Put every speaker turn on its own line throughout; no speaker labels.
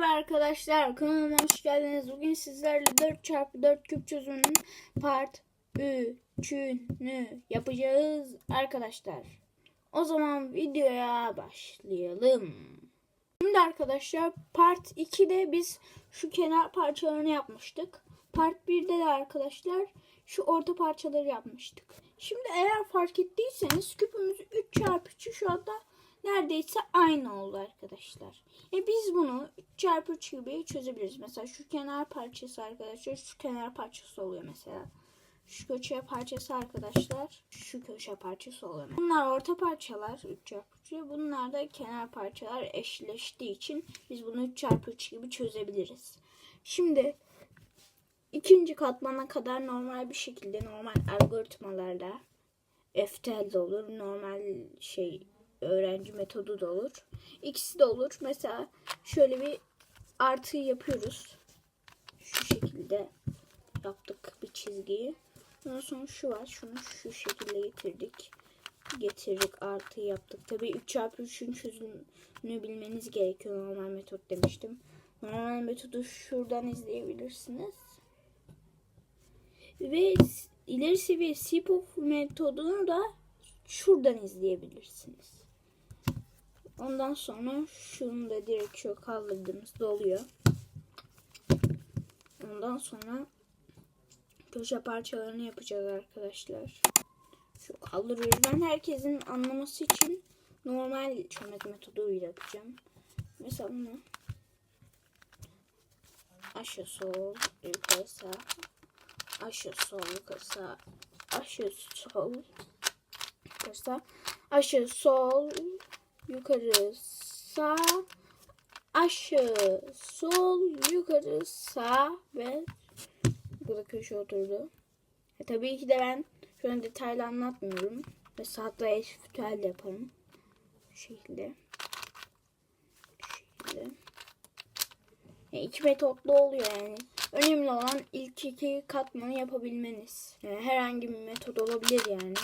Merhaba arkadaşlar kanalıma hoş geldiniz. Bugün sizlerle 4x4 küp çözümünün part 3'ünü yapacağız arkadaşlar. O zaman videoya başlayalım. Şimdi arkadaşlar part 2'de biz şu kenar parçalarını yapmıştık. Part 1'de de arkadaşlar şu orta parçaları yapmıştık. Şimdi eğer fark ettiyseniz küpümüz 3x3'ü şu anda neredeyse aynı oldu arkadaşlar. E biz bunu 3 çarpı 3 gibi çözebiliriz. Mesela şu kenar parçası arkadaşlar şu kenar parçası oluyor mesela. Şu köşe parçası arkadaşlar şu köşe parçası oluyor. Bunlar orta parçalar 3 çarpı 3. Bunlar da kenar parçalar eşleştiği için biz bunu 3 çarpı 3 gibi çözebiliriz. Şimdi ikinci katmana kadar normal bir şekilde normal algoritmalarla de olur normal şey öğrenci metodu da olur. İkisi de olur. Mesela şöyle bir artı yapıyoruz. Şu şekilde yaptık bir çizgiyi. Ondan sonra şu var. Şunu şu şekilde getirdik. Getirdik artı yaptık. Tabii 3 çarpı 3'ün çözümünü bilmeniz gerekiyor. Normal metot demiştim. Normal metodu şuradan izleyebilirsiniz. Ve ileri seviye SIPOF metodunu da şuradan izleyebilirsiniz. Ondan sonra şunu da direkt şöyle kaldırdığımızda oluyor. Ondan sonra köşe parçalarını yapacağız arkadaşlar. Şu kaldırıyoruz. Ben herkesin anlaması için normal çömez metoduyla yapacağım. Mesela bunu aşağı sol yukarı sağ aşağı sol yukarı sağ aşağı sol yukarı sağ aşağı sol yukarı sağ aşağı sol yukarı sağ ve burada köşe oturdu. E, tabii ki de ben şu an detaylı anlatmıyorum. Mesela hatta eşitüel de yaparım. Bu şekilde. Bu şekilde. Yani iki metotlu oluyor yani. Önemli olan ilk iki katmanı yapabilmeniz. Yani herhangi bir metot olabilir yani.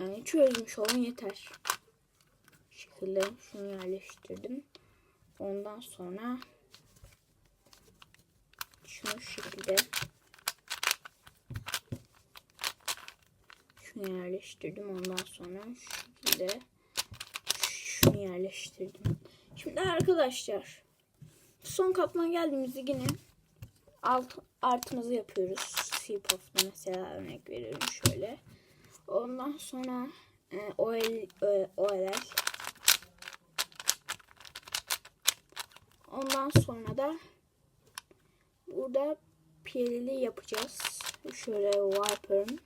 Yani çözmüş olun yeter şekilde şunu yerleştirdim. Ondan sonra şunu şu şekilde şunu yerleştirdim. Ondan sonra şu şekilde şunu yerleştirdim. Şimdi arkadaşlar son katmana geldiğimizde yine alt artımızı yapıyoruz. Sipof'ta mesela örnek veriyorum şöyle. Ondan sonra e, OL, e, OLL Ondan sonra da burada piyelili yapacağız. Şöyle wiper'ın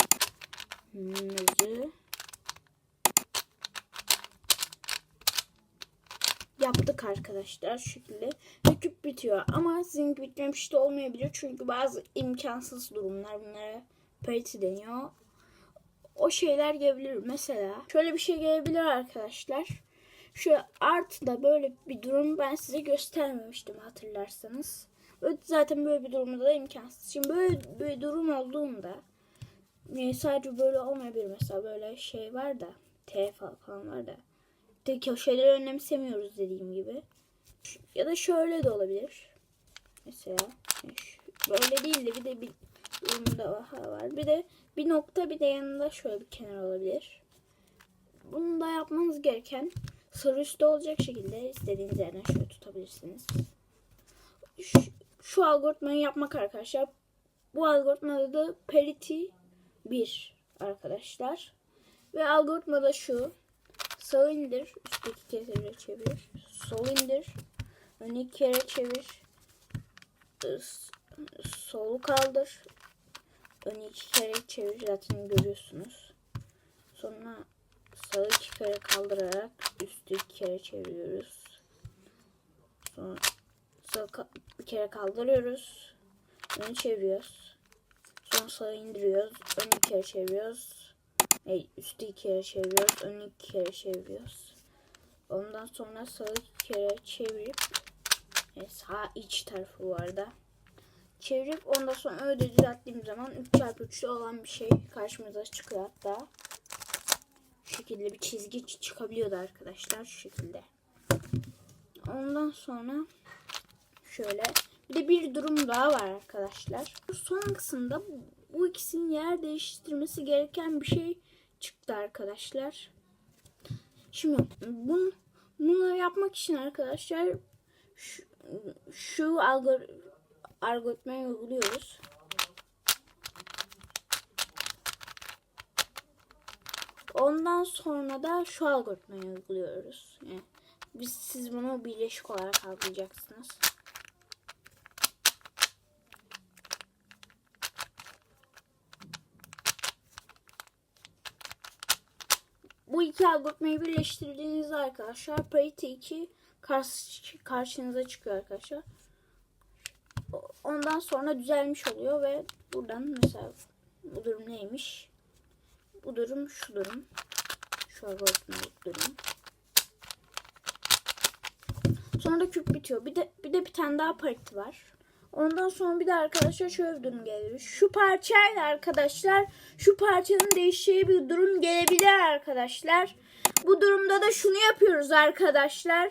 yaptık arkadaşlar şekilde. Ve küp bitiyor. Ama zinc bitmemiş de olmayabilir. Çünkü bazı imkansız durumlar bunlara parity deniyor. O şeyler gelebilir. Mesela şöyle bir şey gelebilir arkadaşlar. Şu artıda böyle bir durum ben size göstermemiştim hatırlarsanız. Zaten böyle bir durumda da imkansız. Şimdi böyle bir durum olduğunda sadece böyle olmayabilir. Mesela böyle şey var da T falan var da. Tek köşeleri önemsemiyoruz dediğim gibi. Ya da şöyle de olabilir. Mesela böyle değil de bir de bir durumda daha var. Bir de bir nokta bir de yanında şöyle bir kenar olabilir. Bunu da yapmanız gereken sarı üstte olacak şekilde istediğiniz yerden şöyle tutabilirsiniz. Şu, şu algoritmayı yapmak arkadaşlar. Bu algoritmada da parity 1 arkadaşlar. Ve algoritmada şu. Sağ indir. Üstteki kere çevir. Sol indir. Ön iki kere çevir. Solu kaldır. Ön iki kere çevir. Zaten görüyorsunuz. Sonra sağı iki kere kaldırarak üstü iki kere çeviriyoruz. Sonra sağı bir kere kaldırıyoruz. Önü çeviriyoruz. Sonra sağı indiriyoruz. Önü iki kere çeviriyoruz. Hey, üstü iki kere çeviriyoruz. Önü iki kere çeviriyoruz. Ondan sonra sağı iki kere çevirip yani sağ iç tarafı var da çevirip ondan sonra öyle düzelttiğim zaman 3 çarpı 3'lü olan bir şey karşımıza çıkıyor hatta şekilde bir çizgi çıkabiliyordu arkadaşlar şu şekilde. ondan sonra şöyle bir de bir durum daha var arkadaşlar. Son kısımda bu ikisinin yer değiştirmesi gereken bir şey çıktı arkadaşlar. Şimdi bunu, bunu yapmak için arkadaşlar şu, şu algor, algoritmayı uyguluyoruz. Ondan sonra da şu algoritmayı uyguluyoruz. Yani biz siz bunu birleşik olarak algılayacaksınız. Bu iki algoritmayı birleştirdiğinizde arkadaşlar Parity 2 karşı, karşınıza çıkıyor arkadaşlar. Ondan sonra düzelmiş oluyor ve buradan mesela bu durum neymiş? Bu durum şu durum. Şu algoritmalık durum. Sonra da küp bitiyor. Bir de bir de bir tane daha pariti var. Ondan sonra bir de arkadaşlar şöyle durum geliyor. Şu parçayla arkadaşlar şu parçanın değişeceği bir durum gelebilir arkadaşlar. Bu durumda da şunu yapıyoruz arkadaşlar.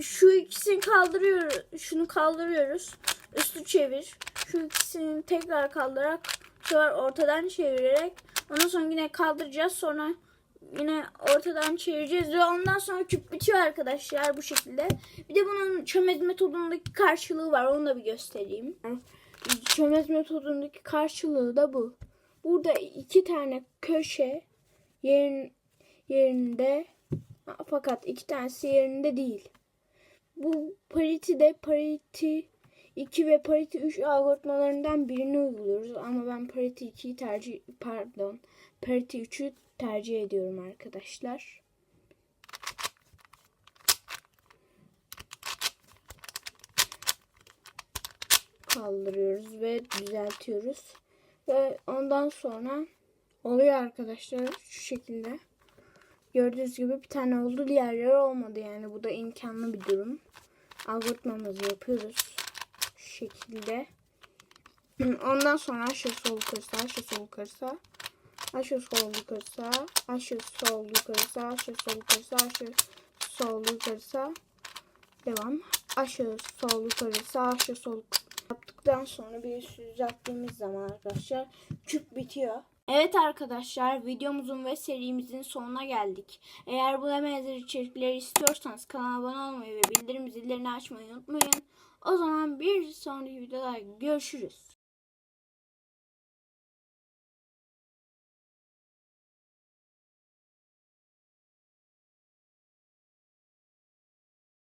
Şu ikisini kaldırıyoruz. Şunu kaldırıyoruz. Üstü çevir. Şu ikisini tekrar kaldırarak sefer ortadan çevirerek ondan sonra yine kaldıracağız. Sonra yine ortadan çevireceğiz ve ondan sonra küp bitiyor arkadaşlar bu şekilde. Bir de bunun çömez metodundaki karşılığı var. Onu da bir göstereyim. Çömez metodundaki karşılığı da bu. Burada iki tane köşe yerin, yerinde fakat iki tanesi yerinde değil. Bu parity de parity 2 ve parity 3 algoritmalarından birini uyguluyoruz ama ben parity 2'yi tercih pardon parity 3'ü tercih ediyorum arkadaşlar. Kaldırıyoruz ve düzeltiyoruz. Ve ondan sonra oluyor arkadaşlar şu şekilde. Gördüğünüz gibi bir tane oldu diğerleri olmadı yani bu da imkanlı bir durum. Algoritmamızı yapıyoruz şekilde. Ondan sonra aşağı sol yukarısa aşağı sol yukarısa aşağı sol yukarısa aşağı sol yukarısa aşağı sol yukarısa aşağı sol yukarısa devam aşağı sol yukarısa aşağı sol yaptıktan sonra bir düzelttiğimiz zaman arkadaşlar küp bitiyor. Evet arkadaşlar videomuzun ve serimizin sonuna geldik. Eğer bu benzer içerikleri istiyorsanız kanala abone olmayı ve bildirim zillerini açmayı unutmayın. O zaman bir sonraki videoda görüşürüz.